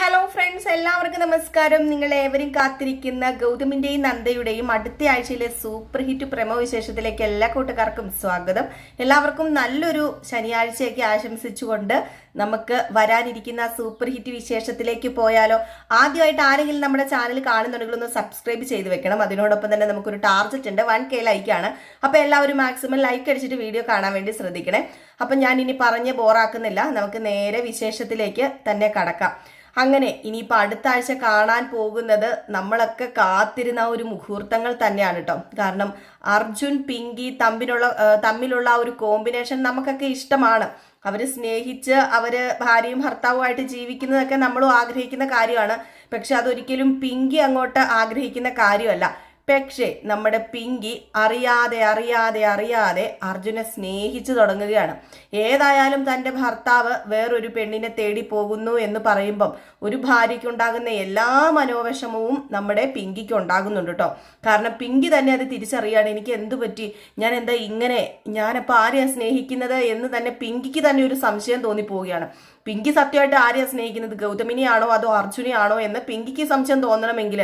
Hello friends എല്ലാവർക്കും നമസ്കാരം. നിങ്ങൾ ഏവരും കാത്തിരിക്കുന്ന ഗൗതമിന്റെയും നന്ദയുടെയും അടുത്ത ആഴ്ചയിലെ സൂപ്പർ ഹിറ്റ് പ്രമോ വിശേഷത്തിലേക്ക് എല്ലാ കൂട്ടുകാർക്കും സ്വാഗതം. എല്ലാവർക്കും നല്ലൊരു ശനിയാഴ്ചയൊക്കെ ആശംസിച്ചുകൊണ്ട് നമുക്ക് വരാനിരിക്കുന്ന സൂപ്പർ ഹിറ്റ് വിശേഷത്തിലേക്ക് പോയാലോ? ആദ്യമായിട്ട് ആരെങ്കിലും നമ്മുടെ ചാനൽ കാണുന്നുണ്ടെങ്കിൽ ഒന്ന് സബ്സ്ക്രൈബ് ചെയ്ത് വെക്കണം. അതിനോടൊപ്പം തന്നെ നമുക്കൊരു ടാർജറ്റ് ഉണ്ട്. വൺ കെ ലൈക്കാണ് അപ്പോൾ എല്ലാവരും മാക്സിമം ലൈക്ക് അടിച്ചിട്ട് വീഡിയോ കാണാൻ വേണ്ടി ശ്രദ്ധിക്കണേ. അപ്പം ഞാൻ ഇനി പറഞ്ഞ് ബോറാക്കുന്നില്ല നമുക്ക് നേരെ വിശേഷത്തിലേക്ക് തന്നെ കടക്കാം. അങ്ങനെ ഇനിയിപ്പോൾ അടുത്ത ആഴ്ച കാണാൻ പോകുന്നത് നമ്മളൊക്കെ കാത്തിരുന്ന ഒരു മുഹൂർത്തങ്ങൾ തന്നെയാണ് കേട്ടോ കാരണം അർജുൻ പിങ്കി തമ്മിലുള്ള തമ്മിലുള്ള ആ ഒരു കോമ്പിനേഷൻ നമുക്കൊക്കെ ഇഷ്ടമാണ്. അവർ സ്നേഹിച്ച് അവർ ഭാര്യയും ഭർത്താവുമായിട്ട് ജീവിക്കുന്നതൊക്കെ നമ്മളും ആഗ്രഹിക്കുന്ന കാര്യമാണ്. പക്ഷെ അതൊരിക്കലും പിങ്കി അങ്ങോട്ട് ആഗ്രഹിക്കുന്ന കാര്യമല്ല. പക്ഷേ നമ്മുടെ പിങ്കി അറിയാതെ അറിയാതെ അറിയാതെ അർജുനെ സ്നേഹിച്ചു തുടങ്ങുകയാണ്. ഏതായാലും തന്റെ ഭർത്താവ് വേറൊരു പെണ്ണിനെ തേടി പോകുന്നു എന്ന് പറയുമ്പം ഒരു ഭാര്യയ്ക്കുണ്ടാകുന്ന എല്ലാ മനോവിഷമവും നമ്മുടെ പിങ്കിക്ക് ഉണ്ടാകുന്നുണ്ട് കേട്ടോ. കാരണം പിങ്കി തന്നെ അത് തിരിച്ചറിയാണ് എനിക്ക് എന്തു പറ്റി? ഞാൻ എന്താ ഇങ്ങനെ? ഞാനപ്പോൾ ആരെയാണ് സ്നേഹിക്കുന്നത്? എന്ന് തന്നെ പിങ്കിക്ക് തന്നെ ഒരു സംശയം തോന്നിപ്പോവുകയാണ്. പിങ്കി സത്യമായിട്ട് ആരെയാണ് സ്നേഹിക്കുന്നത്? ഗൗതമിനെയാണോ അതോ അർജുനെയാണോ എന്ന് പിങ്കിക്ക് സംശയം തോന്നണമെങ്കിൽ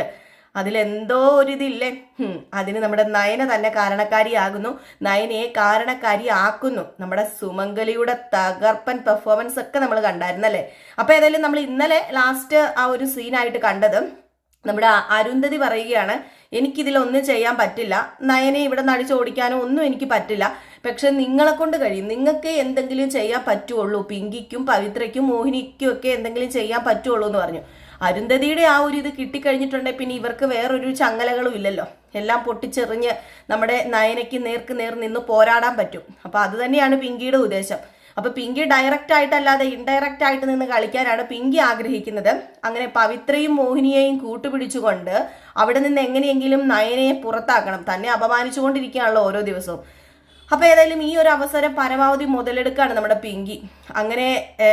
അതിലെന്തോ ഒരിതില്ലേ? അതിന് നമ്മുടെ നയന തന്നെ കാരണക്കാരിയാകുന്നു. നയനയെ കാരണക്കാരിയാക്കുന്നു. നമ്മുടെ സുമംഗലിയുടെ തകർപ്പൻ പെർഫോമൻസ് ഒക്കെ നമ്മൾ കണ്ടായിരുന്നല്ലേ? അപ്പൊ ഏതായാലും നമ്മൾ ഇന്നലെ ലാസ്റ്റ് ആ ഒരു സീനായിട്ട് കണ്ടത് നമ്മുടെ അരുന്ധതി പറയുകയാണ് എനിക്കിതിലൊന്നും ചെയ്യാൻ പറ്റില്ല. നയനെ ഇവിടെ നടിച്ചോടിക്കാനോ ഒന്നും എനിക്ക് പറ്റില്ല. പക്ഷെ നിങ്ങളെ കൊണ്ട് കഴിയും. നിങ്ങൾക്ക് എന്തെങ്കിലും ചെയ്യാൻ പറ്റുള്ളൂ. പിങ്കിക്കും പവിത്രയ്ക്കും മോഹിനിക്കും ഒക്കെ എന്തെങ്കിലും ചെയ്യാൻ പറ്റുള്ളൂ എന്ന് പറഞ്ഞു. അരുന്ധതിയുടെ ആ ഒരു ഇത് കിട്ടിക്കഴിഞ്ഞിട്ടുണ്ടെങ്കിൽ പിന്നെ ഇവർക്ക് വേറൊരു ചങ്ങലകളും ഇല്ലല്ലോ. എല്ലാം പൊട്ടിച്ചെറിഞ്ഞ് നമ്മുടെ നയനയ്ക്ക് നേർക്ക് നേർ നിന്ന് പോരാടാൻ പറ്റും. അപ്പൊ അത് തന്നെയാണ് പിങ്കിയുടെ ഉദ്ദേശം. അപ്പൊ പിങ്കി ഡയറക്റ്റ് ആയിട്ടല്ലാതെ ഇൻഡയറക്റ്റ് ആയിട്ട് നിന്ന് കളിക്കാനാണ് പിങ്കി ആഗ്രഹിക്കുന്നത്. അങ്ങനെ പവിത്രയും മോഹിനിയെയും കൂട്ടുപിടിച്ചുകൊണ്ട് അവിടെ നിന്ന് എങ്ങനെയെങ്കിലും നയനയെ പുറത്താക്കണം. തന്നെ അപമാനിച്ചുകൊണ്ടിരിക്കുകയാണല്ലോ ഓരോ ദിവസവും. അപ്പൊ ഏതായാലും ഈ ഒരു അവസരം പരമാവധി മുതലെടുക്കാണ് നമ്മുടെ പിങ്കി. അങ്ങനെ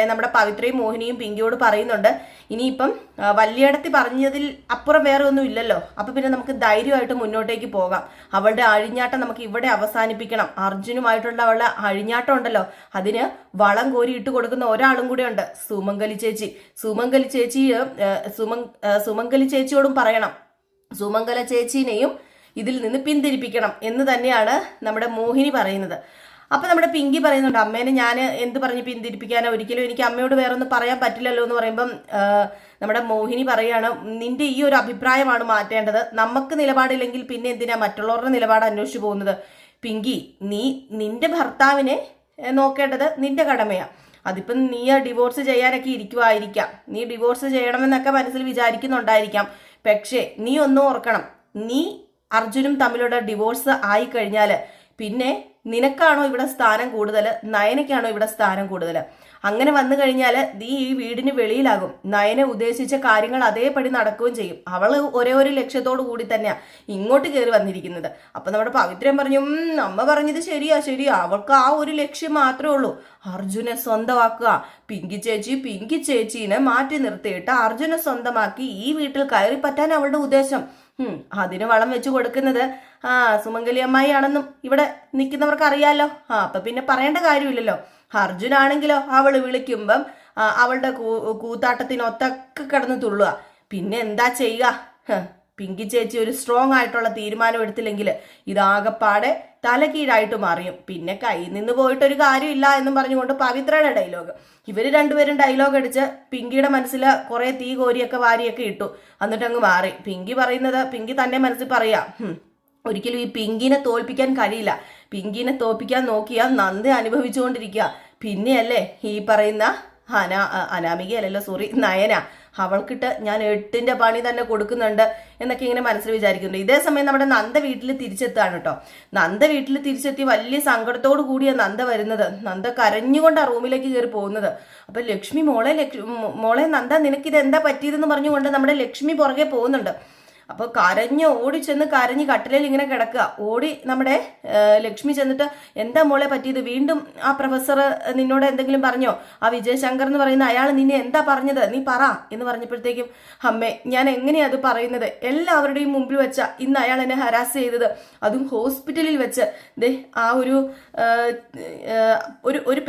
നമ്മുടെ പവിത്രയും മോഹിനിയും പിങ്കിയോട് പറയുന്നുണ്ട് ഇനിയിപ്പം വലിയടത്തി പറഞ്ഞതിൽ അപ്പുറം വേറെ ഒന്നും ഇല്ലല്ലോ. അപ്പൊ പിന്നെ നമുക്ക് ധൈര്യമായിട്ട് മുന്നോട്ടേക്ക് പോകാം. അവളുടെ അഴിഞ്ഞാട്ടം നമുക്ക് ഇവിടെ അവസാനിപ്പിക്കണം. അർജുനുമായിട്ടുള്ള അവളുടെ അഴിഞ്ഞാട്ടം ഉണ്ടല്ലോ. അതിന് വളം കോരി ഇട്ട് കൊടുക്കുന്ന ഒരാളും കൂടെ ഉണ്ട് സുമംഗലി ചേച്ചി. സുമംഗലി ചേച്ചി സുമം സുമംഗലി ചേച്ചിയോടും പറയണം. സുമംഗല ചേച്ചീനെയും ഇതിൽ നിന്ന് പിന്തിരിപ്പിക്കണം എന്ന് തന്നെയാണ് നമ്മുടെ മോഹിനി പറയുന്നത്. അപ്പം നമ്മുടെ പിങ്കി പറയുന്നുണ്ട് അമ്മേനെ ഞാൻ എന്ത് പറഞ്ഞ് പിന്തിരിപ്പിക്കാനോ? ഒരിക്കലും എനിക്ക് അമ്മയോട് വേറെ ഒന്നും പറയാൻ പറ്റില്ലല്ലോ എന്ന് പറയുമ്പം നമ്മുടെ മോഹിനി പറയുകയാണ് നിന്റെ ഈ ഒരു അഭിപ്രായമാണ് മാറ്റേണ്ടത്. നമുക്ക് നിലപാടില്ലെങ്കിൽ പിന്നെ എന്തിനാ മറ്റുള്ളവരുടെ നിലപാട് അന്വേഷിച്ചു പോകുന്നത്? പിങ്കി നീ നിന്റെ ഭർത്താവിനെ നോക്കേണ്ടത് നിന്റെ കടമയാണ് അതിപ്പം നീ ഡിവോഴ്സ് ചെയ്യാനൊക്കെ ഇരിക്കുമായിരിക്കാം നീ ഡിവോഴ്സ് ചെയ്യണമെന്നൊക്കെ മനസ്സിൽ വിചാരിക്കുന്നുണ്ടായിരിക്കാം. പക്ഷേ നീ ഒന്നും ഓർക്കണം. നീ അർജുനും തമ്മിലുള്ള ഡിവോഴ്സ് ആയി കഴിഞ്ഞാൽ പിന്നെ നിനക്കാണോ ഇവിടെ സ്ഥാനം കൂടുതൽ നയനയ്ക്കാണോ ഇവിടെ സ്ഥാനം കൂടുതൽ അങ്ങനെ വന്നു കഴിഞ്ഞാൽ നീ ഈ വീടിന് വെളിയിലാകും. നയനെ ഉദ്ദേശിച്ച കാര്യങ്ങൾ അതേപടി നടക്കുകയും ചെയ്യും. അവൾ ഒരേ ഒരു ലക്ഷ്യത്തോടു കൂടി തന്നെയാ ഇങ്ങോട്ട് കയറി വന്നിരിക്കുന്നത്. അപ്പൊ നമ്മുടെ പവിത്രൻ പറഞ്ഞു "ഉം, അമ്മ പറഞ്ഞത് ശരിയാ ശരിയാ. അവൾക്ക് ആ ഒരു ലക്ഷ്യം മാത്രമേ ഉള്ളൂ. അർജുനെ സ്വന്തമാക്കുക. പിങ്കി ചേച്ചി പിങ്കി ചേച്ചീനെ മാറ്റി നിർത്തിയിട്ട് അർജുനെ സ്വന്തമാക്കി ഈ വീട്ടിൽ കയറി പറ്റാൻ അവളുടെ ഉദ്ദേശം. അതിന് വളം വെച്ച് കൊടുക്കുന്നത് ആ സുമംഗലി അമ്മായി ആണെന്നും ഇവിടെ നിൽക്കുന്നവർക്ക് അറിയാലോ ആ അപ്പൊ പിന്നെ പറയേണ്ട കാര്യമില്ലല്ലോ. അർജുനാണെങ്കിലോ അവൾ വിളിക്കുമ്പം അവളുടെ കൂ- കൂത്താട്ടത്തിനൊത്തൊക്കെ കിടന്ന് തുള്ളുക. പിന്നെ എന്താ ചെയ്യുക? പിങ്കി ചേച്ചി ഒരു സ്ട്രോങ് ആയിട്ടുള്ള തീരുമാനം എടുത്തില്ലെങ്കിൽ ഇതാകപ്പാടെ തലകീഴായിട്ട് മാറിയും. പിന്നെ കയ്യിൽ നിന്ന് പോയിട്ടൊരു കാര്യമില്ല എന്നും പറഞ്ഞുകൊണ്ട് പവിത്രയുടെ ഡയലോഗ് ഇവർ രണ്ടുപേരും ഡയലോഗ് അടിച്ച് പിങ്കിയുടെ മനസ്സിൽ കുറെ തീ കോരിയൊക്കെ വാരിയൊക്കെ ഇട്ടു. എന്നിട്ട് അങ്ങ് മാറി. പിങ്കി പറയുന്നത് പിങ്കി തന്നെ മനസ്സിൽ പറയാ ഒരിക്കലും ഈ പിങ്കിനെ തോൽപ്പിക്കാൻ കഴിയില്ല. പിങ്കിനെ തോൽപ്പിക്കാൻ നോക്കിയാൽ നന്ദി അനുഭവിച്ചുകൊണ്ടിരിക്കുക പിന്നെയല്ലേ ഈ പറയുന്ന അനാ അനാമികയല്ലല്ലോ സോറി നയന. അവൾക്കിട്ട് ഞാൻ എട്ടിന്റെ പണി തന്നെ കൊടുക്കുന്നുണ്ട് എന്നൊക്കെ ഇങ്ങനെ മനസ്സിൽ വിചാരിക്കുന്നുണ്ട്. ഇതേ സമയം നമ്മുടെ നന്ദ വീട്ടിൽ തിരിച്ചെത്താണ് കേട്ടോ. നന്ദ വീട്ടിൽ തിരിച്ചെത്തി വലിയ സങ്കടത്തോടു കൂടിയാണ് നന്ദ വരുന്നത്. നന്ദ കരഞ്ഞുകൊണ്ടാണ് റൂമിലേക്ക് കയറി പോകുന്നത്. അപ്പൊ ലക്ഷ്മി മോളെ ലക്ഷ്മി മോളെ നന്ദ ഇത് എന്താ പറ്റിയതെന്ന് പറഞ്ഞുകൊണ്ട് നമ്മുടെ ലക്ഷ്മി പുറകെ പോകുന്നുണ്ട്. അപ്പൊ കരഞ്ഞ് ഓടി ചെന്ന് കരഞ്ഞ് കട്ടിലിൽ ഇങ്ങനെ കിടക്കുക. ഓടി നമ്മുടെ ലക്ഷ്മി ചെന്നിട്ട് എന്താ മോളെ പറ്റിയത്? വീണ്ടും ആ പ്രൊഫസർ നിന്നോട് എന്തെങ്കിലും പറഞ്ഞോ? ആ വിജയശങ്കർ എന്ന് പറയുന്ന അയാൾ നിന്നെ എന്താ പറഞ്ഞത്? നീ പറ എന്ന് പറഞ്ഞപ്പോഴത്തേക്കും അമ്മേ ഞാൻ എങ്ങനെയാ അത് പറയുന്നത്? എല്ലാവരുടെയും മുമ്പിൽ വെച്ച ഇന്ന് അയാൾ എന്നെ ഹരാസ് ചെയ്തത്. അതും ഹോസ്പിറ്റലിൽ വെച്ച്. ദേ ആ ഒരു ഒരു ഒരു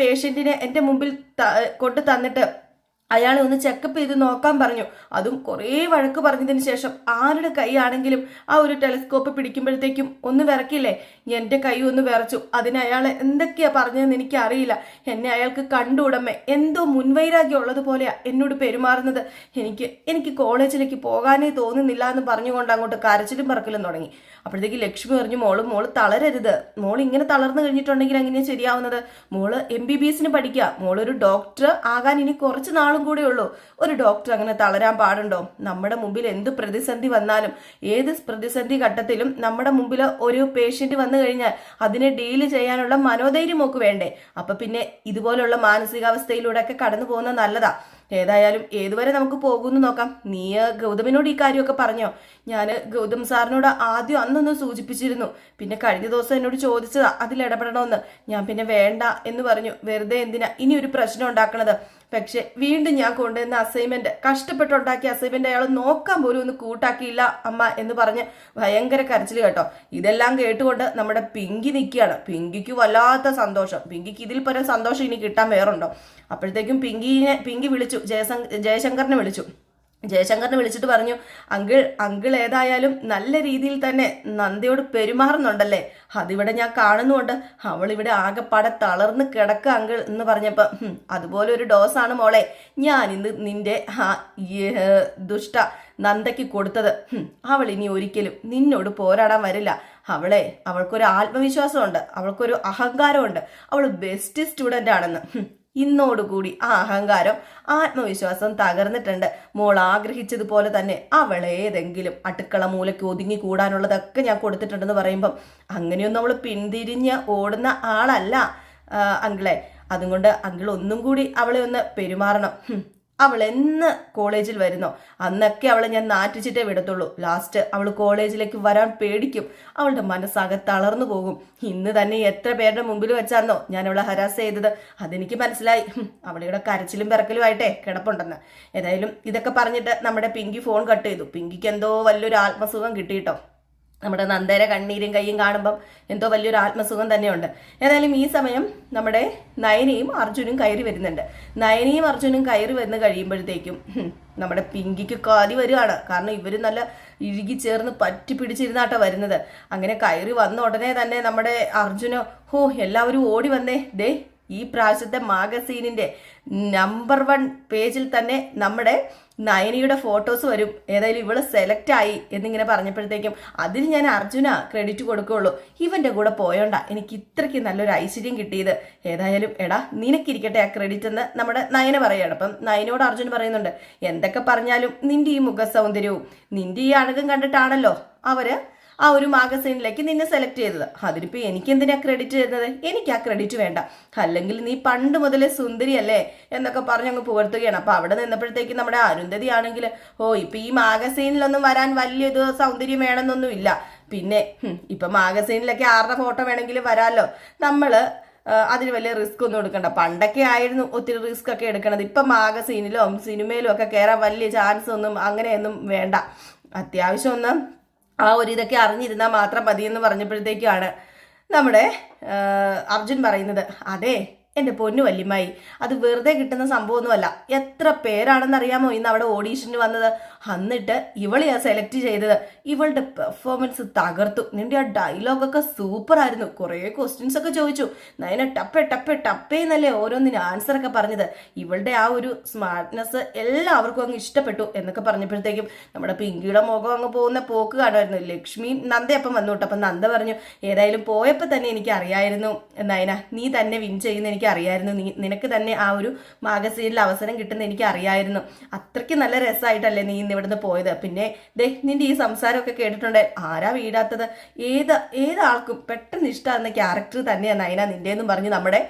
എന്റെ മുമ്പിൽ കൊണ്ട് തന്നിട്ട് അയാളെ ഒന്ന് ചെക്കപ്പ് ചെയ്ത് നോക്കാൻ പറഞ്ഞു. അതും കുറേ വഴക്ക് പറഞ്ഞതിന് ശേഷം ആരുടെ കൈയാണെങ്കിലും ആ ഒരു ടെലിസ്കോപ്പ് പിടിക്കുമ്പോഴത്തേക്കും ഒന്ന് വിറക്കില്ലേ? എന്റെ കൈ ഒന്ന് വിറച്ചു. അതിന് അയാൾ എന്തൊക്കെയാ പറഞ്ഞതെന്ന് എനിക്ക് അറിയില്ല എന്നെ അയാൾക്ക് കണ്ടുടമേ എന്തോ മുൻവൈരാഗ്യം ഉള്ളതുപോലെയാ എന്നോട് പെരുമാറുന്നത്. എനിക്ക് എനിക്ക് കോളേജിലേക്ക് പോകാനേ തോന്നുന്നില്ല എന്ന് പറഞ്ഞുകൊണ്ട് അങ്ങോട്ട് കരച്ചിലും പറക്കലും തുടങ്ങി. അപ്പോഴത്തേക്ക് ലക്ഷ്മി പറഞ്ഞു മോൾ മോൾ തളരരുത്. മോൾ ഇങ്ങനെ തളർന്നു കഴിഞ്ഞിട്ടുണ്ടെങ്കിൽ എങ്ങനെയാ ശരിയാവുന്നത്? മോൾ എം ബി ബി എസിന് പഠിക്കുക മോളൊരു ഡോക്ടർ ആകാൻ ഇനി കുറച്ച് നാളും കൂടെ ഉള്ളൂ. ഒരു ഡോക്ടർ അങ്ങനെ തളരാൻ പാടുണ്ടോ? നമ്മുടെ മുമ്പിൽ എന്ത് പ്രതിസന്ധി വന്നാലും ഏത് പ്രതിസന്ധി ഘട്ടത്തിലും നമ്മുടെ മുമ്പിൽ ഒരു പേഷ്യന്റ് വന്നു കഴിഞ്ഞാൽ അതിനെ ഡീൽ ചെയ്യാനുള്ള മനോധൈര്യം ഒക്കെ വേണ്ടേ? അപ്പൊ പിന്നെ ഇതുപോലുള്ള മാനസികാവസ്ഥയിലൂടെ ഒക്കെ കടന്നു പോകുന്നത് നല്ലതാ. ഏതായാലും ഏതുവരെ നമുക്ക് പോകുമെന്ന് നോക്കാം. നീ ഗൗതമിനോട് ഈ കാര്യമൊക്കെ പറഞ്ഞോ? ഞാൻ ഗൗതം സാറിനോട് ആദ്യം അന്നൊന്ന് സൂചിപ്പിച്ചിരുന്നു. പിന്നെ കഴിഞ്ഞ ദിവസം എന്നോട് ചോദിച്ചതാ അതിൽ ഇടപെടണമെന്ന്. ഞാൻ പിന്നെ വേണ്ട എന്ന് പറഞ്ഞു. വെറുതെ എന്തിനാ ഇനി ഒരു പ്രശ്നം ഉണ്ടാക്കണത്? പക്ഷെ വീണ്ടും ഞാൻ കൊണ്ടുവന്ന അസൈൻമെന്റ് കഷ്ടപ്പെട്ടുണ്ടാക്കിയ അസൈൻമെന്റ് അയാൾ നോക്കാൻ പോലും ഒന്ന് കൂട്ടാക്കിയില്ല അമ്മ എന്ന് പറഞ്ഞ് ഭയങ്കര കരച്ചിൽ കേട്ടോ. ഇതെല്ലാം കേട്ടുകൊണ്ട് നമ്മുടെ പിങ്കി നിൽക്കുകയാണ്. പിങ്കിക്ക് വല്ലാത്ത സന്തോഷം. പിങ്കിക്ക് ഇതിൽ പരം സന്തോഷം ഇനി കിട്ടാൻ വേറുണ്ടോ? അപ്പോഴത്തേക്കും പിങ്കിനെ പിങ്കി വിളിച്ചു. ജയശങ്കറിനെ വിളിച്ചു. ജയശങ്കറിനെ വിളിച്ചിട്ട് പറഞ്ഞു അങ്കിൾ അങ്കിൾ ഏതായാലും നല്ല രീതിയിൽ തന്നെ നന്ദിയോട് പെരുമാറുന്നുണ്ടല്ലേ? അതിവിടെ ഞാൻ കാണുന്നുണ്ട്. അവൾ ഇവിടെ ആകെപ്പാടെ തളർന്ന് കിടക്ക അങ്കിൾ എന്ന് പറഞ്ഞപ്പോൾ അതുപോലെ ഒരു ഡോസാണ് മോളെ. ഞാൻ ഇന്ന് നിന്റെ ദുഷ്ട നന്ദയ്ക്ക് കൊടുത്തത്. അവൾ ഇനി ഒരിക്കലും നിന്നോട് പോരാടാൻ വരില്ല. അവളെ അവൾക്കൊരു ആത്മവിശ്വാസമുണ്ട്. അവൾക്കൊരു അഹങ്കാരമുണ്ട്. അവൾ ബെസ്റ്റ് സ്റ്റുഡന്റ് ആണെന്ന്. ഇന്നോടുകൂടി ആ അഹങ്കാരം ആത്മവിശ്വാസം തകർന്നിട്ടുണ്ട്. മോൾ ആഗ്രഹിച്ചതുപോലെ തന്നെ അവളെ ഏതെങ്കിലും അടുക്കള മൂലയ്ക്ക് ഒതുങ്ങി കൂടാനുള്ളതൊക്കെ ഞാൻ കൊടുത്തിട്ടുണ്ടെന്ന് പറയുമ്പം അങ്ങനെയൊന്നും അവൾ പിന്തിരിഞ്ഞ് ഓടുന്ന ആളല്ല അങ്കിളെ. അതുകൊണ്ട് അങ്കിൾ ഒന്നും കൂടി അവളെ ഒന്ന് പെരുമാറണം. അവൾ എന്ന് കോളേജിൽ വരുന്നോ? അന്നൊക്കെ അവളെ ഞാൻ നാറ്റിച്ചിട്ടേ വിടത്തുള്ളൂ. ലാസ്റ്റ് അവൾ കോളേജിലേക്ക് വരാൻ പേടിക്കും. അവളുടെ മനസ്സാകെ തളർന്നു പോകും. ഇന്ന് തന്നെ എത്ര പേരുടെ മുമ്പിൽ വെച്ചാന്നോ ഞാൻ അവളെ ഹരാസ് ചെയ്തത്. അതെനിക്ക് മനസ്സിലായി. അവളിവിടെ കരച്ചിലും പിറക്കലുമായിട്ടേ കിടപ്പുണ്ടെന്ന്. ഏതായാലും ഇതൊക്കെ പറഞ്ഞിട്ട് നമ്മുടെ പിങ്കി ഫോൺ കട്ട് ചെയ്തു. പിങ്കിക്ക് എന്തോ വലിയൊരു ആത്മസുഖം കിട്ടിയിട്ടോ. നമ്മുടെ നന്ദര കണ്ണീരും കൈയും കാണുമ്പം എന്തോ വലിയൊരു ആത്മസുഖം തന്നെയുണ്ട്. ഏതായാലും ഈ സമയം നമ്മുടെ നയനയും അർജുനും കയറി വരുന്നുണ്ട്. നയനയും അർജുനും കയറി വന്ന് കഴിയുമ്പോഴത്തേക്കും നമ്മുടെ പിങ്കിക്ക് കാലി വരികയാണ് കാരണം ഇവർ നല്ല ഇഴുകി ചേർന്ന് പറ്റി പിടിച്ചിരുന്നാട്ടോ വരുന്നത്. അങ്ങനെ കയറി വന്ന ഉടനെ തന്നെ നമ്മുടെ അർജുന ഹോ എല്ലാവരും ഓടി വന്നേ. ദേ ഈ പ്രാവശ്യത്തെ മാഗസീനിന്റെ നമ്പർ വൺ പേജിൽ തന്നെ നമ്മുടെ നയനിയുടെ ഫോട്ടോസ് വരും. ഏതായാലും ഇവൾ സെലക്ട് ആയി എന്നിങ്ങനെ പറഞ്ഞപ്പോഴത്തേക്കും അതിൽ ഞാൻ അർജുന ക്രെഡിറ്റ് കൊടുക്കുകയുള്ളൂ. ഇവന്റെ കൂടെ പോയോണ്ട എനിക്ക് ഇത്രയ്ക്ക് നല്ലൊരു ഐശ്വര്യം കിട്ടിയത്. ഏതായാലും എടാ നിനക്കിരിക്കട്ടെ ആ ക്രെഡിറ്റ് എന്ന് നമ്മുടെ നയന പറയാണ്. അപ്പം നയനോട് അർജുൻ പറയുന്നുണ്ട് എന്തൊക്കെ പറഞ്ഞാലും നിന്റെ ഈ മുഖ സൗന്ദര്യവും നിന്റെ ഈ അഴകും കണ്ടിട്ടാണല്ലോ അവർ ആ ഒരു മാഗസീനിലേക്ക് നിന്നെ സെലക്ട് ചെയ്തത്. അതിനിപ്പോൾ എനിക്ക് എന്തിനാ ക്രെഡിറ്റ് തരുന്നത് എനിക്ക് ആ ക്രെഡിറ്റ് വേണ്ട. അല്ലെങ്കിൽ നീ പണ്ട് മുതലേ സുന്ദരിയല്ലേ എന്നൊക്കെ പറഞ്ഞ് അങ്ങ് പുകഴ്ത്തുകയാണ്. അപ്പൊ അവിടെ നിന്നപ്പോഴത്തേക്ക് നമ്മുടെ അരുന്ധതി ആണെങ്കിൽ ഓ ഇപ്പൊ ഈ മാഗസീനിലൊന്നും വരാൻ വലിയൊരു സൗന്ദര്യം വേണമെന്നൊന്നുമില്ല പിന്നെ ഇപ്പം മാഗസീനിലൊക്കെ ആരുടെ ഫോട്ടോ വേണമെങ്കിലും വരാമല്ലോ നമ്മൾ ആ, അതിന് വലിയ റിസ്ക് ഒന്നും എടുക്കണ്ട. പണ്ടൊക്കെ ആയിരുന്നു ഒത്തിരി റിസ്ക് ഒക്കെ എടുക്കണത്. ഇപ്പൊ മാഗസീനിലും സിനിമയിലും ഒക്കെ കയറാൻ വലിയ ചാൻസ് ഒന്നും അങ്ങനെയൊന്നും വേണ്ട. അത്യാവശ്യം ഒന്ന് ആ ഒരു ഇതൊക്കെ അറിഞ്ഞിരുന്നാൽ മാത്രം മതി എന്ന് പറഞ്ഞപ്പോഴത്തേക്കാണ് നമ്മുടെ അർജുൻ പറയുന്നത് അതെ എന്റെ പൊന്നു വല്യമായി അത് വെറുതെ കിട്ടുന്ന സംഭവമൊന്നുമല്ല. എത്ര പേരാണെന്ന് അറിയാമോ ഇന്ന് അവിടെ ഓഡീഷന് വന്നത്? എന്നിട്ട് ഇവളെയാ സെലക്ട് ചെയ്തത്. ഇവളുടെ പെർഫോമൻസ് തകർത്തു. നിന്റെ ആ ഡയലോഗൊക്കെ സൂപ്പർ ആയിരുന്നു. കുറേ ക്വസ്റ്റ്യൻസ് ഒക്കെ ചോദിച്ചു. നയന ടപ്പേ ടപ്പേ ടപ്പേ എന്നല്ലേ ഓരോന്നിന് ആൻസർ ഒക്കെ പറഞ്ഞത്. ഇവളുടെ ആ ഒരു സ്മാർട്ട്നെസ് എല്ലാവർക്കും അങ്ങ് ഇഷ്ടപ്പെട്ടു എന്നൊക്കെ പറഞ്ഞപ്പോഴത്തേക്കും നമ്മുടെ പിങ്കിയുടെ മുഖം അങ്ങ് പോകുന്ന പോക്ക് കാണുമായിരുന്നു. ലക്ഷ്മി നന്ദ അപ്പം വന്നു കേട്ടോ. അപ്പം നന്ദ പറഞ്ഞു ഏതായാലും പോയപ്പോൾ തന്നെ എനിക്ക് അറിയായിരുന്നു. നയന നീ തന്നെ വിൻ ചെയ്യുന്ന എനിക്ക് അറിയായിരുന്നു. നീ നിനക്ക് തന്നെ ആ ഒരു മാഗസീനിൽ അവസരം കിട്ടുന്ന എനിക്ക് അറിയായിരുന്നു. അത്രയ്ക്ക് നല്ല രസമായിട്ടല്ലേ നീ ഇന്ന് ഇവിടുന്ന് പോയത്? പിന്നെ ദേ നിന്റെ ഈ സംസാരമൊക്കെ കേട്ടിട്ടുണ്ട്. ആരാ വീടാത്തത് ഏത് ഏതാൾക്കും പെട്ടെന്ന് ഇഷ്ടമാകുന്ന ക്യാരക്ടർ തന്നെയാണ് നയന. നിന്റെയെന്നും പറഞ്ഞ് നമ്മുടെ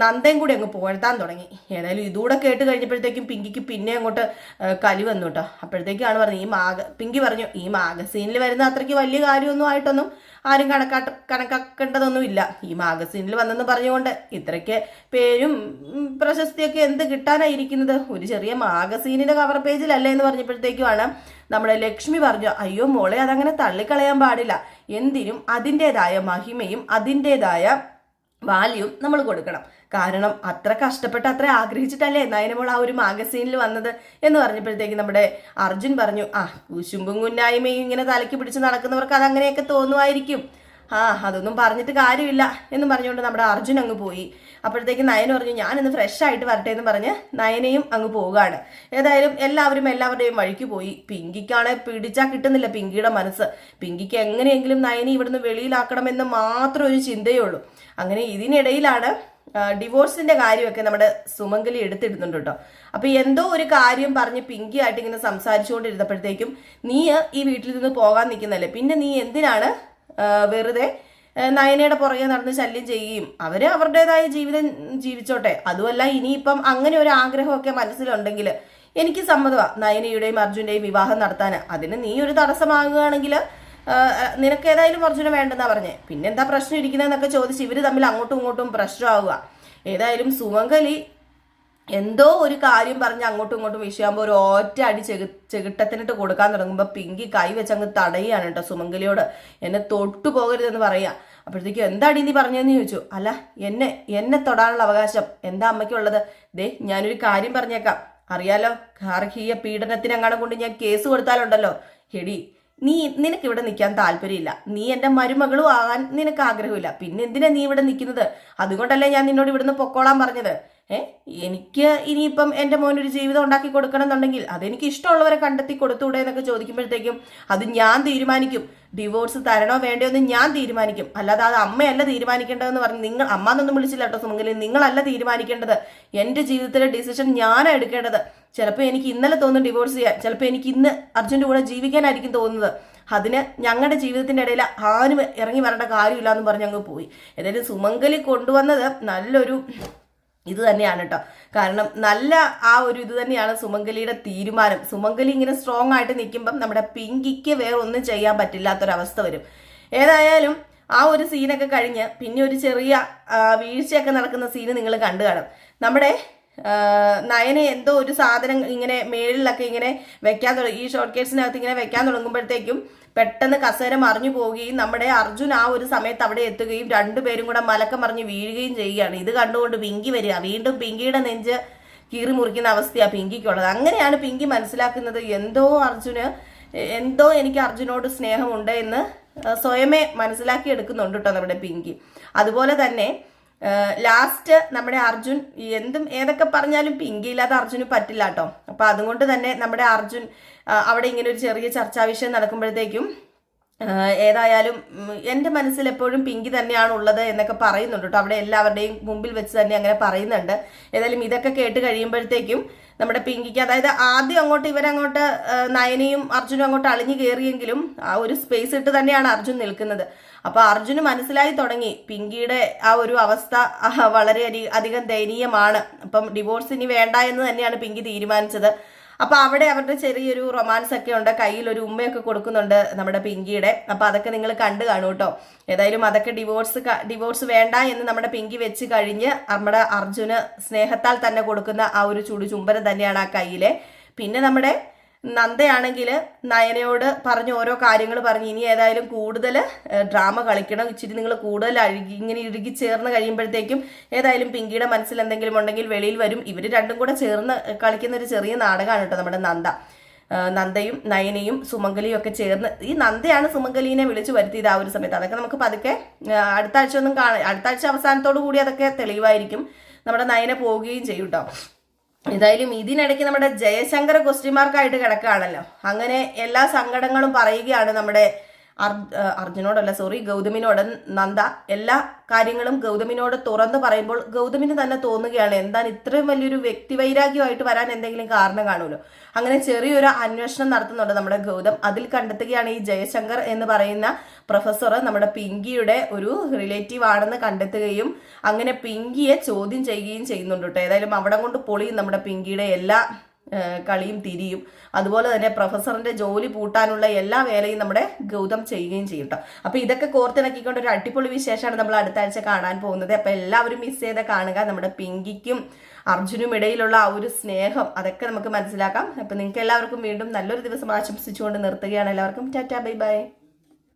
നന്ദൻ കൂടി അങ്ങ് പുകഴ്ത്താൻ തുടങ്ങി. ഏതായാലും ഇതുകൂടെ കേട്ട് കഴിഞ്ഞപ്പോഴത്തേക്കും പിങ്കിക്ക് പിന്നെ അങ്ങോട്ട് കലി വന്നു കേട്ടോ. അപ്പോഴത്തേക്കാണ് പറഞ്ഞത് ഈ മാഗ പിങ്കി പറഞ്ഞു ഈ മാഗസീനിൽ വരുന്ന അത്രയ്ക്ക് വലിയ കാര്യമൊന്നും ആയിട്ടൊന്നും ആരും കണക്കാട്ട് കണക്കാക്കേണ്ടതൊന്നുമില്ല. ഈ മാഗസീനിൽ വന്നെന്ന് പറഞ്ഞുകൊണ്ട് ഇത്രയ്ക്ക് പേരും പ്രശസ്തിയൊക്കെ എന്ത് കിട്ടാനായിരിക്കുന്നത്? ഒരു ചെറിയ മാഗസീനിന്റെ കവർ പേജിലല്ലേ എന്ന് പറഞ്ഞപ്പോഴത്തേക്കുമാണ് നമ്മുടെ ലക്ഷ്മി പറഞ്ഞു അയ്യോ മോളെ അതങ്ങനെ തള്ളിക്കളയാൻ പാടില്ല. എന്തിനും അതിന്റെതായ മഹിമയും അതിന്റെതായ വാല്യൂ നമ്മൾ കൊടുക്കണം. കാരണം അത്ര കഷ്ടപ്പെട്ട് അത്ര ആഗ്രഹിച്ചിട്ടല്ലേ നയനമോൾ ആ ഒരു മാഗസീനിൽ വന്നത് എന്ന് പറഞ്ഞപ്പോഴത്തേക്ക് നമ്മുടെ അർജുൻ പറഞ്ഞു ആ കുശുമ്പും കുന്നായ്മയും ഇങ്ങനെ തലയ്ക്ക് പിടിച്ച് നടക്കുന്നവർക്ക് അത് അങ്ങനെയൊക്കെ തോന്നുമായിരിക്കും. ആ അതൊന്നും പറഞ്ഞിട്ട് കാര്യമില്ല എന്ന് പറഞ്ഞുകൊണ്ട് നമ്മുടെ അർജുൻ അങ്ങ് പോയി. അപ്പോഴത്തേക്ക് നയൻ പറഞ്ഞു ഞാനിന്ന് ഫ്രഷ് ആയിട്ട് വരട്ടെ എന്ന് പറഞ്ഞ് നയനയും അങ്ങ് പോവുകയാണ്. ഏതായാലും എല്ലാവരും എല്ലാവരുടെയും വഴിക്ക് പോയി. പിങ്കിക്കാണെ പിടിച്ചാൽ കിട്ടുന്നില്ല പിങ്കിയുടെ മനസ്സ്. പിങ്കിക്ക് എങ്ങനെയെങ്കിലും നയനെ ഇവിടുന്ന് വെളിയിലാക്കണമെന്ന് മാത്രം ഒരു ചിന്തയേ ഉള്ളൂ അങ്ങനെ ഇതിനിടയിലാണ് ഡിവോഴ്സിന്റെ കാര്യമൊക്കെ നമ്മുടെ സുമംഗലി എടുത്തിടുന്നുണ്ട് കേട്ടോ. അപ്പൊ എന്തോ ഒരു കാര്യം പറഞ്ഞ് പിങ്കി ആയിട്ട് ഇങ്ങനെ സംസാരിച്ചുകൊണ്ടിരുന്നപ്പോഴത്തേക്കും നീ ഈ വീട്ടിൽ നിന്ന് പോകാൻ നിൽക്കുന്നല്ലേ പിന്നെ നീ എന്തിനാണ് വെറുതെ നയനയുടെ പുറകെ നടന്ന് ശല്യം ചെയ്യുകയും അവർ അവരുടേതായ ജീവിതം ജീവിച്ചോട്ടെ. അതുമല്ല ഇനിയിപ്പം അങ്ങനെ ഒരു ആഗ്രഹമൊക്കെ മനസ്സിലുണ്ടെങ്കിൽ എനിക്ക് സമ്മതമാണ് നയനയുടെയും അർജുന്റെയും വിവാഹം നടത്താൻ അതിന് നീ ഒരു തടസ്സമാകുകയാണെങ്കിൽ നിനക്ക് ഏതായാലും അർജുന വേണ്ടെന്നാ പറഞ്ഞേ. പിന്നെന്താ പ്രശ്നം ഇരിക്കുന്നതെന്നൊക്കെ ചോദിച്ച് ഇവർ തമ്മിൽ അങ്ങോട്ടും ഇങ്ങോട്ടും പ്രശ്നമാവുക. ഏതായാലും സുമംഗലി എന്തോ ഒരു കാര്യം പറഞ്ഞ് അങ്ങോട്ടും ഇങ്ങോട്ടും വിഷയാകുമ്പോൾ ഒരു ഒറ്റ അടി ചെകു ചെകിട്ടത്തിനിട്ട് കൊടുക്കാൻ തുടങ്ങുമ്പോൾ പിങ്കി കൈ വെച്ച് അങ്ങ് തടയുകയാണ് കേട്ടോ സുമംഗലിയോട്. എന്നെ തൊട്ടു പോകരുതെന്ന് പറയാ. അപ്പോഴത്തേക്കും എന്താടി നീ പറഞ്ഞതെന്ന് ചോദിച്ചു. അല്ല എന്നെ എന്നെ തൊടാനുള്ള അവകാശം. എന്താ അമ്മയ്ക്കുള്ളത്? ദേ ഞാനൊരു കാര്യം പറഞ്ഞേക്കാം. അറിയാലോ ഗാർഹിക അങ്ങാടം കൊണ്ട് ഞാൻ കേസ് കൊടുത്താലുണ്ടല്ലോ. ഹെടി നീ നിനക്ക് ഇവിടെ നിൽക്കാൻ താല്പര്യമില്ല. നീ എന്റെ മരുമകളും ആകാൻ നിനക്ക് ആഗ്രഹമില്ല. പിന്നെ എന്തിനാ നീ ഇവിടെ നിൽക്കുന്നത്? അതുകൊണ്ടല്ലേ ഞാൻ നിന്നോട് ഇവിടുന്ന് പൊക്കോളാൻ പറഞ്ഞത്. ഏ എനിക്ക് ഇനിയിപ്പം എന്റെ മോനൊരു ജീവിതം ഉണ്ടാക്കി കൊടുക്കണം എന്നുണ്ടെങ്കിൽ അതെനിക്ക് ഇഷ്ടമുള്ളവരെ കണ്ടെത്തി കൊടുത്തൂടെ എന്നൊക്കെ ചോദിക്കുമ്പോഴത്തേക്കും അത് ഞാൻ തീരുമാനിക്കും. ഡിവോഴ്സ് തരണോ വേണ്ടയോ എന്ന് ഞാൻ തീരുമാനിക്കും. അല്ലാതെ അത് അമ്മയല്ല തീരുമാനിക്കേണ്ടതെന്ന് പറഞ്ഞ് നിങ്ങൾ അമ്മ എന്നൊന്നും വിളിച്ചില്ല കേട്ടോ സുമംഗലി. നിങ്ങളല്ല തീരുമാനിക്കേണ്ടത്. എന്റെ ജീവിതത്തിലെ ഡിസിഷൻ ഞാനാണ് എടുക്കേണ്ടത്. ചിലപ്പോൾ എനിക്ക് ഇന്നലെ തോന്നും ഡിവോഴ്സ് ചെയ്യാൻ. ചിലപ്പോൾ എനിക്ക് ഇന്ന് അർജുന്റെ കൂടെ ജീവിക്കാനായിരിക്കും തോന്നുന്നത്. അതിന് ഞങ്ങളുടെ ജീവിതത്തിന്റെ ഇടയിൽ ആരും ഇറങ്ങി വരേണ്ട കാര്യമില്ല എന്ന് പറഞ്ഞ് അങ്ങ് പോയി. ഏതായാലും സുമംഗലി കൊണ്ടുവന്നത് നല്ലൊരു ഇത് തന്നെയാണ് കേട്ടോ കാരണം നല്ല ആ ഒരു ഇത് തന്നെയാണ് സുമംഗലിയുടെ തീരുമാനം. സുമംഗലി ഇങ്ങനെ സ്ട്രോങ് ആയിട്ട് നിൽക്കുമ്പം നമ്മുടെ പിങ്കിക്ക് വേറെ ഒന്നും ചെയ്യാൻ പറ്റില്ലാത്തൊരവസ്ഥ വരും. ഏതായാലും ആ ഒരു സീനൊക്കെ കഴിഞ്ഞ് പിന്നെ ഒരു ചെറിയ വീഴ്ചയൊക്കെ നടക്കുന്ന സീന് നിങ്ങൾ കണ്ടു കാണും. നമ്മുടെ നയനെ എന്തോ ഒരു സാധനം ഇങ്ങനെ മേളിലൊക്കെ ഇങ്ങനെ വെക്കാൻ തുടങ്ങി ഈ ഷോർട്ട് കേസിനകത്ത് ഇങ്ങനെ വെക്കാൻ തുടങ്ങുമ്പോഴത്തേക്കും പെട്ടെന്ന് കസേര മറിഞ്ഞു പോവുകയും നമ്മുടെ അർജുൻ ആ ഒരു സമയത്ത് അവിടെ എത്തുകയും രണ്ടുപേരും കൂടെ മലക്കം മറിഞ്ഞ് വീഴുകയും ചെയ്യുകയാണ്. ഇത് കണ്ടുകൊണ്ട് പിങ്കി വരിക. വീണ്ടും പിങ്കിയുടെ നെഞ്ച് കീറി മുറിക്കുന്ന അവസ്ഥയാണ് പിങ്കിക്കുള്ളത്. അങ്ങനെയാണ് പിങ്കി മനസ്സിലാക്കുന്നത് എന്തോ അർജുന് എന്തോ എനിക്ക് അർജുനോട് സ്നേഹമുണ്ട് എന്ന് സ്വയമേ മനസ്സിലാക്കി എടുക്കുന്നുണ്ട് കേട്ടോ നമ്മുടെ പിങ്കി. അതുപോലെ തന്നെ ലാസ്റ്റ് നമ്മുടെ അർജുൻ എന്തും ഏതൊക്കെ പറഞ്ഞാലും പിങ്കി ഇല്ലാതെ അർജുന് പറ്റില്ല കേട്ടോ. അപ്പൊ അതുകൊണ്ട് തന്നെ നമ്മുടെ അർജുൻ അവിടെ ഇങ്ങനെ ഒരു ചെറിയ ചർച്ചാ വിഷയം നടക്കുമ്പോഴത്തേക്കും ഏതായാലും എന്റെ മനസ്സിൽ എപ്പോഴും പിങ്കി തന്നെയാണ് ഉള്ളത് എന്നൊക്കെ പറയുന്നുണ്ട് കേട്ടോ. അവിടെ എല്ലാവരുടെയും മുമ്പിൽ വെച്ച് തന്നെ അങ്ങനെ പറയുന്നുണ്ട്. ഏതായാലും ഇതൊക്കെ കേട്ട് കഴിയുമ്പോഴത്തേക്കും നമ്മുടെ പിങ്കിക്ക്. അതായത് ആദ്യം അങ്ങോട്ട് ഇവരങ്ങോട്ട് നയനയും അർജുനും അങ്ങോട്ട് അളിഞ്ഞു കയറിയെങ്കിലും ആ ഒരു സ്പേസ് ഇട്ട് തന്നെയാണ് അർജുൻ നിൽക്കുന്നത്. അപ്പൊ അർജുന് മനസ്സിലായി തുടങ്ങി. പിങ്കിയുടെ ആ ഒരു അവസ്ഥ വളരെ അധികം ദയനീയമാണ്. അപ്പം ഡിവോഴ്സ് ഇനി വേണ്ട എന്ന് തന്നെയാണ് പിങ്കി തീരുമാനിച്ചത്. അപ്പൊ അവിടെ അവരുടെ ചെറിയൊരു റൊമാൻസ് ഒക്കെ ഉണ്ട്. കയ്യിൽ ഒരു ഉമ്മയൊക്കെ കൊടുക്കുന്നുണ്ട് നമ്മുടെ പിങ്കിയുടെ. അപ്പൊ അതൊക്കെ നിങ്ങൾ കണ്ടു കാണും കേട്ടോ ഏതായാലും അതൊക്കെ ഡിവോഴ്സ് ഡിവോഴ്സ് വേണ്ട എന്ന് നമ്മുടെ പിങ്കി വെച്ച് കഴിഞ്ഞ് നമ്മുടെ അർജുന് സ്നേഹത്താൽ തന്നെ കൊടുക്കുന്ന ആ ഒരു ചുടുചുംബനം തന്നെയാണ് ആ കയ്യിലെ. പിന്നെ നമ്മുടെ നന്ദയാണെങ്കിൽ നയനയോട് പറഞ്ഞ് ഓരോ കാര്യങ്ങൾ പറഞ്ഞ്. ഇനി ഏതായാലും കൂടുതൽ ഡ്രാമ കളിക്കണം. ഇച്ചിരി നിങ്ങൾ കൂടുതൽ അഴുകി ഇങ്ങനെ ഇഴുകി ചേർന്ന് കഴിയുമ്പോഴത്തേക്കും ഏതായാലും പിങ്കിയുടെ മനസ്സിൽ എന്തെങ്കിലും ഉണ്ടെങ്കിൽ വെളിയിൽ വരും. ഇവർ രണ്ടും കൂടെ ചേർന്ന് കളിക്കുന്ന ഒരു ചെറിയ നാടകമാണ് കേട്ടോ നമ്മുടെ നന്ദ. നന്ദയും നയനയും സുമംഗലിയും ഒക്കെ ചേർന്ന് ഈ നന്ദയാണ് സുമംഗലീനെ വിളിച്ചു വരുത്തിയത് ആ ഒരു സമയത്ത്. അതൊക്കെ നമുക്ക് പതുക്കെ അടുത്ത ആഴ്ച ഒന്നും കാണാം. അടുത്ത ആഴ്ച അവസാനത്തോടു കൂടി അതൊക്കെ തെളിവായിരിക്കും. നമ്മുടെ നയന പോവുകയും ചെയ്യും കേട്ടോ. ഏതായാലും ഇതിനിടയ്ക്ക് നമ്മുടെ ജയശങ്കർ ക്വസ്റ്റ്യൻ മാർക്കായിട്ട് കിടക്കുകയാണല്ലോ. അങ്ങനെ എല്ലാ സങ്കടങ്ങളും പറയുകയാണ് നമ്മുടെ അർജുനോടല്ല സോറി ഗൗതമിനോട് നന്ദ എല്ലാ കാര്യങ്ങളും ഗൗതമിനോട് തുറന്നു പറയുമ്പോൾ ഗൗതമിന് തന്നെ തോന്നുകയാണ് എന്താണ് ഇത്രയും വലിയൊരു വ്യക്തി വൈരാഗ്യമായിട്ട് വരാൻ എന്തെങ്കിലും കാരണം കാണുമല്ലോ? അങ്ങനെ ചെറിയൊരു അന്വേഷണം നടത്തുന്നുണ്ട് നമ്മുടെ ഗൗതം. അതിൽ കണ്ടെത്തുകയാണ് ഈ ജയശങ്കർ എന്ന് പറയുന്ന പ്രൊഫസർ നമ്മുടെ പിങ്കിയുടെ ഒരു റിലേറ്റീവ് ആണെന്ന് കണ്ടെത്തുകയും അങ്ങനെ പിങ്കിയെ ചോദ്യം ചെയ്യുകയും ചെയ്യുന്നുണ്ട് കേട്ടോ. ഏതായാലും അവിടെ കൊണ്ട് പൊളിയും നമ്മുടെ പിങ്കിയുടെ എല്ലാ കളിയും തിരിയും. അതുപോലെ തന്നെ പ്രൊഫസറിന്റെ ജോലി പൂട്ടാനുള്ള എല്ലാ വേലയും നമ്മുടെ ഗൗതം ചെയ്യുകയും ചെയ്യും കേട്ടോ അപ്പൊ ഇതൊക്കെ കോർത്തിണക്കിക്കൊണ്ട് ഒരു അടിപൊളി വിശേഷമാണ് നമ്മൾ അടുത്ത ആഴ്ച കാണാൻ പോകുന്നത്. അപ്പൊ എല്ലാവരും മിസ് ചെയ്ത് കാണുക. നമ്മുടെ പിങ്കിക്കും അർജുനും ഇടയിലുള്ള ആ ഒരു സ്നേഹം അതൊക്കെ നമുക്ക് മനസ്സിലാക്കാം. അപ്പൊ നിങ്ങൾക്ക് എല്ലാവർക്കും വീണ്ടും നല്ലൊരു ദിവസം ആശംസിച്ചുകൊണ്ട് നിർത്തുകയാണ്. എല്ലാവർക്കും ടാറ്റാ ബൈ ബൈ.